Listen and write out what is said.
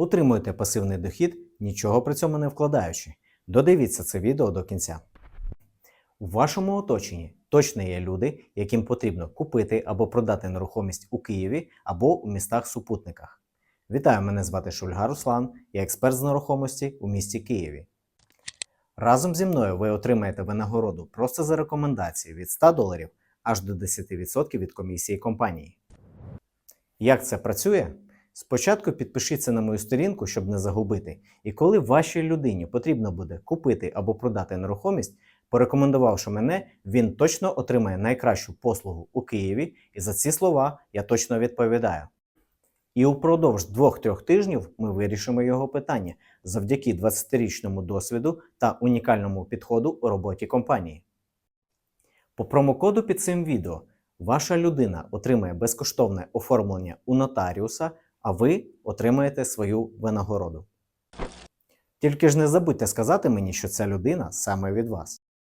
Утримуєте пасивний дохід, нічого при цьому не вкладаючи. Додивіться це відео до кінця. У вашому оточенні точно є люди, яким потрібно купити або продати нерухомість у Києві або у містах-супутниках. Вітаю, мене звати Шульга Руслан, я експерт з нерухомості у місті Києві. Разом зі мною ви отримаєте винагороду просто за рекомендації від 100 доларів аж до 10% від комісії компанії. Як це працює? Спочатку підпишіться на мою сторінку, щоб не загубити. І коли вашій людині потрібно буде купити або продати нерухомість, порекомендувавши мене, він точно отримає найкращу послугу у Києві, і за ці слова я точно відповідаю. І упродовж 2-3 тижнів ми вирішимо його питання завдяки 20-річному досвіду та унікальному підходу у роботі компанії. По промокоду під цим відео ваша людина отримає безкоштовне оформлення у нотаріуса, а ви отримаєте свою винагороду. Тільки ж не забудьте сказати мені, що ця людина саме від вас.